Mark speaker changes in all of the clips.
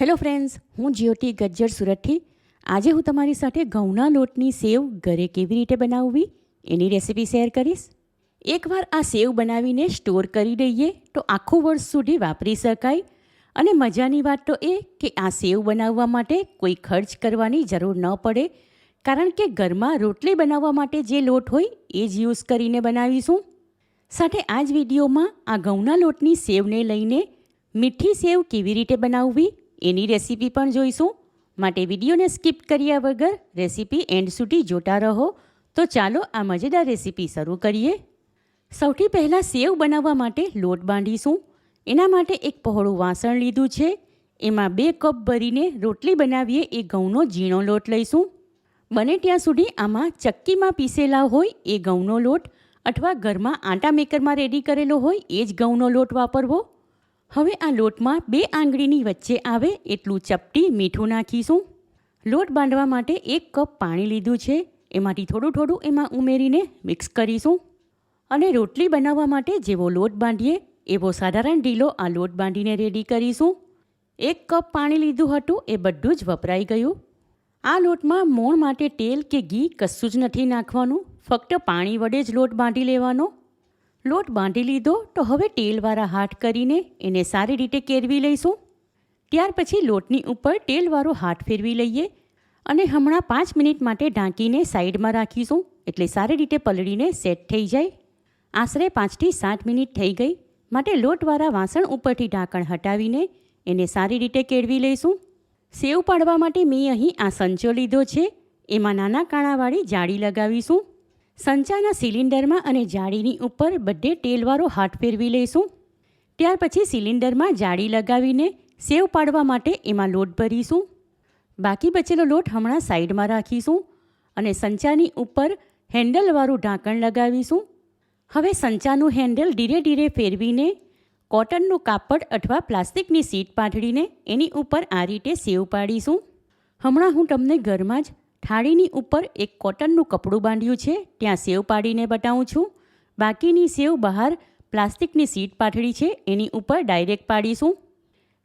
Speaker 1: Hello friends હું જ્યોતિ ગજ્જર સુરતથી. આજે હું તમારી સાથે ઘઉંના લોટની સેવ ઘરે કેવી રીતે બનાવવી એની રેસિપી શેર કરીશ. એકવાર આ સેવ બનાવીને સ્ટોર કરી દઈએ તો આખું વર્ષ સુધી વાપરી શકાય. અને મજાની વાત તો એ કે આ સેવ બનાવવા માટે કોઈ ખર્ચ કરવાની જરૂર ન પડે. કારણ કે ઘરમાં રોટલી બનાવવા માટે જે લોટ હોય એ જ યુઝ કરીને બનાવીશું. સાથે આ જ વિડીયોમાં આ ઘઉંના લોટની સેવને લઈને મીઠી સેવ કેવી રીતે બનાવવી એની રેસીપી પણ જોઈશું. માટે વિડીયોને સ્કીપ કર્યા વગર રેસીપી એન્ડ સુધી જોતા રહો. તો ચાલો આ મજેદાર રેસીપી શરૂ કરીએ. સૌથી પહેલાં સેવ બનાવવા માટે લોટ બાંધીશું. એના માટે એક પહોળું વાસણ લીધું છે. એમાં બે કપ ભરીને રોટલી બનાવીએ એ ઘઉંનો ઝીણો લોટ લઈશું. બને ત્યાં સુધી આમાં ચક્કીમાં પીસેલા હોય એ ઘઉંનો લોટ અથવા ઘરમાં આટા મેકરમાં રેડી કરેલો હોય એ જ ઘઉંનો લોટ વાપરવો. હવે આ લોટમાં બે આંગળીની વચ્ચે આવે એટલું ચપટી મીઠું નાખીશું. લોટ બાંધવા માટે એક કપ પાણી લીધું છે. એમાંથી થોડું થોડું એમાં ઉમેરીને મિક્સ કરીશું. અને રોટલી બનાવવા માટે જેવો લોટ બાંધીએ, એવો સાધારણ ઢીલો આ લોટ બાંધીને રેડી કરીશું. એક કપ પાણી લીધું હતું, એ બધું જ વપરાઈ ગયું. આ લોટમાં મોણ માટે તેલ કે ઘી કશું જ નથી નાખવાનું. ફક્ત પાણી વડે જ લોટ બાંધી લેવાનો. લોટ બાંધી લીધો તો હવે તેલવાળા હાથ કરીને એને સારી રીતે કેરવી લઈશું. ત્યાર પછી લોટની ઉપર તેલવાળો હાથ ફેરવી લઈએ અને હમણાં પાંચ મિનિટ માટે ઢાંકીને સાઈડમાં રાખીશું એટલે સારી રીતે પલળીને સેટ થઈ જાય. આશરે પાંચથી સાત મિનિટ થઈ ગઈ માટે લોટવાળા વાસણ ઉપરથી ઢાંકણ હટાવીને એને સારી રીતે કેળવી લઈશું. સેવ પાડવા માટે મેં અહીં આ સંચો લીધો છે. એમાં નાના કાણાવાળી જાળી લગાવીશું. સંચાના સિલિન્ડરમાં અને જાળીની ઉપર બધે તેલવાળો હાથ ફેરવી લઈશું. ત્યાર પછી સિલિન્ડરમાં જાળી લગાવીને સેવ પાડવા માટે એમાં લોટ ભરીશું. બાકી બચેલો લોટ હમણાં સાઈડમાં રાખીશું અને સંચાની ઉપર હેન્ડલવાળું ઢાંકણ લગાવીશું. હવે સંચાનું હેન્ડલ ધીરે ધીરે ફેરવીને કોટનનું કાપડ અથવા પ્લાસ્ટિકની સીટ પાથડીને એની ઉપર આ રીતે સેવ પાડીશું. હમણાં હું તમને ઘરમાં જ થાળીની ઉપર એક કોટનનું કપડું બાંધ્યું છે, ત્યાં સેવ પાડીને બતાવું છું. બાકીની સેવ બહાર પ્લાસ્ટિકની સીટ પાથળી છે, એની ઉપર ડાયરેક્ટ પાડીશું.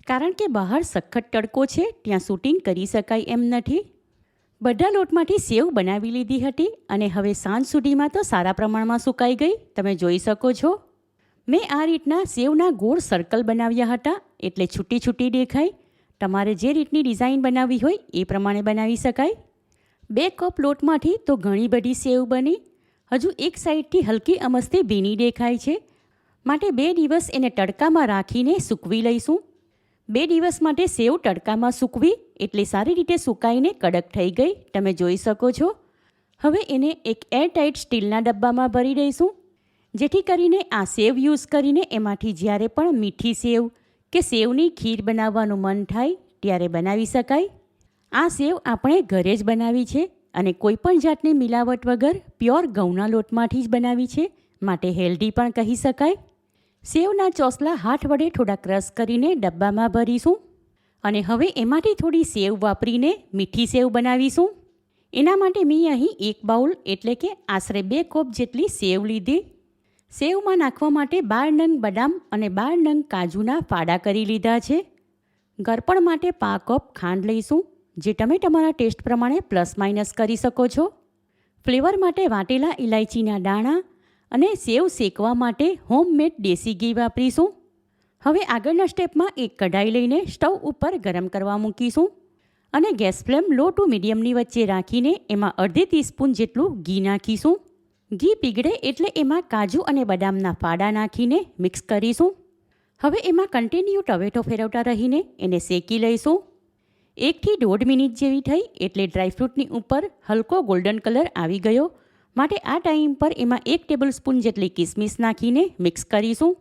Speaker 1: કારણ કે બહાર સખત તડકો છે, ત્યાં શૂટિંગ કરી શકાય એમ નથી. બધા લોટમાંથી સેવ બનાવી લીધી હતી અને હવે સાંજ સુધીમાં તો સારા પ્રમાણમાં સુકાઈ ગઈ. તમે જોઈ શકો છો. મેં આ રીતના સેવના ગોળ સર્કલ બનાવ્યા હતા, એટલે છૂટી છૂટી દેખાય. તમારે જે રીતની ડિઝાઇન બનાવવી હોય એ પ્રમાણે બનાવી શકાય. બે કપ લોટમાંથી તો ઘણી બધી સેવ બની. હજુ એક સાઈડથી હલકી અમસ્તી ભીની દેખાય છે. માટે બે દિવસ એને તડકામાં રાખીને સૂકવી લઈશું. બે દિવસ માટે સેવ તડકામાં સૂકવી એટલે સારી રીતે સુકાઈને કડક થઈ ગઈ. તમે જોઈ શકો છો. હવે એને એક એરટાઇટ સ્ટીલના ડબ્બામાં ભરી દઈશું. જેથી કરીને આ સેવ યુઝ કરીને એમાંથી જ્યારે પણ મીઠી સેવ કે સેવની ખીર બનાવવાનું મન થાય, ત્યારે બનાવી શકાય. આ સેવ આપણે ઘરે જ બનાવી છે અને કોઈ પણ જાતની મિલાવટ વગર પ્યોર ઘઉંના લોટમાંથી જ બનાવી છે, માટે હેલ્ધી પણ કહી શકાય. સેવના ચોસલા હાથ વડે થોડા ક્રશ કરીને ડબ્બામાં ભરીશું અને હવે એમાંથી થોડી સેવ વાપરીને મીઠી સેવ બનાવીશું. એના માટે મેં અહીં એક બાઉલ એટલે કે આશરે બે કોપ જેટલી સેવ લીધી. સેવમાં નાખવા માટે બાર નંગ બદામ અને બાર નંગ કાજુના ફાડા કરી લીધા છે. ગરપણ માટે પા કપ ખાંડ લઈશું. જે તમે તમારા ટેસ્ટ પ્રમાણે પ્લસ માઇનસ કરી શકો છો. ફ્લેવર માટે વાટેલા ઇલાયચીના દાણા અને સેવ શેકવા માટે હોમમેડ દેશી ઘી વાપરીશું. હવે આગળના સ્ટેપમાં એક કઢાઈ લઈને સ્ટવ ઉપર ગરમ કરવા મૂકીશું અને ગેસ ફ્લેમ લો ટુ મીડિયમની વચ્ચે રાખીને એમાં અડધી ટીસ્પૂન જેટલું ઘી નાખીશું. ઘી પીગળે એટલે એમાં કાજુ અને બદામના ફાડા નાખીને મિક્સ કરીશું. હવે એમાં કન્ટિન્યુ ટવેટો ફેરવતા રહીને એને શેકી લઈશું. એકથી દોઢ મિનિટ જેવી થઈ એટલે ડ્રાયફ્રૂટની ઉપર હલકો ગોલ્ડન કલર આવી ગયો. માટે આ ટાઈમ પર એમાં એક ટેબલ સ્પૂન જેટલી કિસમિસ નાખીને મિક્સ કરીશું.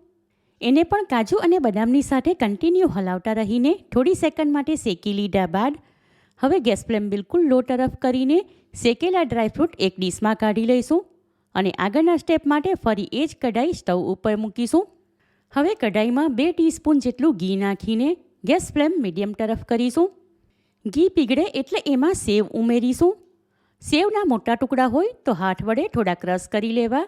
Speaker 1: એને પણ કાજુ અને બદામની સાથે કન્ટિન્યુ હલાવતા રહીને થોડી સેકન્ડ માટે શેકી લીધા બાદ હવે ગેસ ફ્લેમ બિલકુલ લો તરફ કરીને શેકેલા ડ્રાયફ્રૂટ એક ડીશમાં કાઢી લઈશું અને આગળના સ્ટેપ માટે ફરી એ જ કઢાઈ સ્ટવ ઉપર મૂકીશું. હવે કઢાઈમાં બે ટીસ્પૂન જેટલું ઘી નાખીને ગેસ ફ્લેમ મીડિયમ તરફ કરીશું. ઘી પીગળે એટલે એમાં સેવ ઉમેરીશું. સેવના મોટા ટુકડા હોય તો હાથ વડે થોડા ક્રશ કરી લેવા.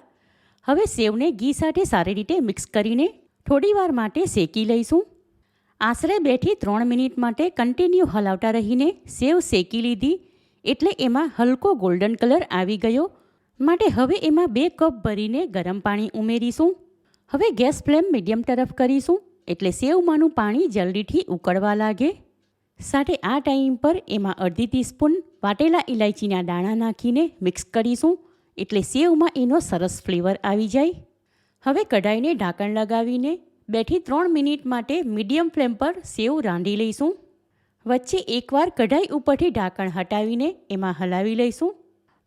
Speaker 1: હવે સેવને ઘી સાથે સારી રીતે મિક્સ કરીને થોડીવાર માટે શેકી લઈશું. આશરે બેથી ત્રણ મિનિટ માટે કન્ટિન્યુ હલાવતા રહીને સેવ શેકી લીધી એટલે એમાં હલકો ગોલ્ડન કલર આવી ગયો. માટે હવે એમાં બે કપ ભરીને ગરમ પાણી ઉમેરીશું. હવે ગેસ ફ્લેમ મીડિયમ તરફ કરીશું એટલે સેવમાંનું પાણી જલ્દીથી ઉકળવા લાગે. સાથે આ ટાઈમ પર એમાં અડધી ટીસ્પૂન વાટેલા ઇલાયચીના દાણા નાખીને મિક્સ કરીશું. એટલે સેવમાં એનો સરસ ફ્લેવર આવી જાય. હવે કઢાઈને ઢાંકણ લગાવીને બેથી ત્રણ મિનિટ માટે મીડિયમ ફ્લેમ પર સેવ રાંધી લઈશું. વચ્ચે એકવાર કઢાઈ ઉપરથી ઢાંકણ હટાવીને એમાં હલાવી લઈશું.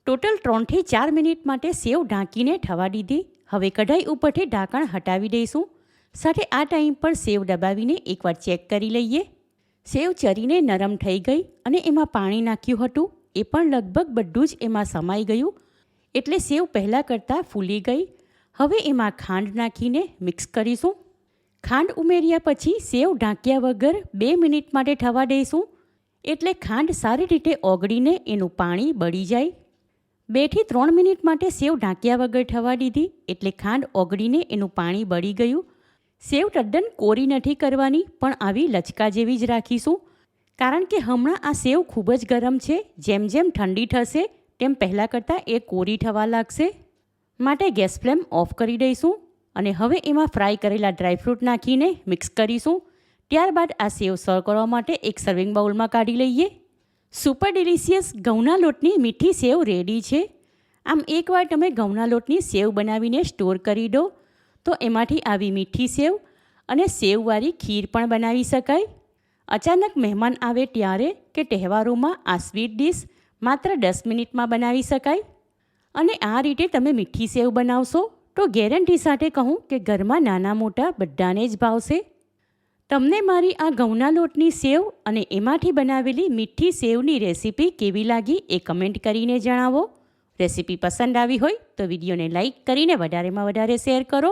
Speaker 1: ટોટલ ત્રણથી ચાર મિનિટ માટે સેવ ઢાંકીને થવા દીધી. હવે કઢાઈ ઉપરથી ઢાંકણ હટાવી દઈશું. સાથે આ ટાઈમ પર સેવ દબાવીને એકવાર ચેક કરી લઈએ. સેવ ચરીને નરમ થઈ ગઈ અને એમાં પાણી નાખ્યું હતું. એ પણ લગભગ બધું જ એમાં સમાઈ ગયું. એટલે સેવ પહેલાં કરતાં ફૂલી ગઈ. હવે એમાં ખાંડ નાખીને મિક્સ કરીશું. ખાંડ ઉમેર્યા પછી સેવ ઢાંક્યા વગર બે મિનિટ માટે થવા દઈશું. એટલે ખાંડ સારી રીતે ઓગળીને એનું પાણી બળી જાય. બેથી ત્રણ મિનિટ માટે સેવ ઢાંક્યા વગર થવા દીધી. એટલે ખાંડ ઓગળીને એનું પાણી બળી ગયું. સેવ તદ્દન કોરી નથી કરવાની, પણ આવી લચકા જેવી જ રાખીશું. કારણ કે હમણાં આ સેવ ખૂબ જ ગરમ છે, જેમ જેમ ઠંડી થશે, તેમ પહેલાં કરતાં એ કોરી થવા લાગશે. માટે ગેસ ફ્લેમ ઓફ કરી દઈશું અને હવે એમાં ફ્રાય કરેલા ડ્રાયફ્રૂટ નાખીને મિક્સ કરીશું. ત્યારબાદ આ સેવ સર્વ કરવા માટે એક સર્વિંગ બાઉલમાં કાઢી લઈએ. સુપર ડિલિશિયસ ઘઉંના લોટની મીઠી સેવ રેડી છે. આમ એકવાર તમે ઘઉંના લોટની સેવ બનાવીને સ્ટોર કરી દો. તો એમાંથી આવી મીઠી સેવ અને સેવવાળી ખીર પણ બનાવી શકાય. અચાનક મહેમાન આવે ત્યારે કે તહેવારોમાં આ સ્વીટ ડીશ માત્ર દસ મિનિટમાં બનાવી શકાય. અને આ રીતે તમે મીઠી સેવ બનાવશો તો ગેરંટી સાથે કહું કે ઘરમાં નાના મોટા બધાને જ ભાવશે. તમને મારી આ ઘઉંના લોટની સેવ અને એમાંથી બનાવેલી મીઠી સેવની રેસીપી કેવી લાગી એ કમેન્ટ કરીને જણાવો. રેસીપી પસંદ આવી હોય તો વિડીયોને લાઇક કરીને વધારેમાં વધારે શેર કરો.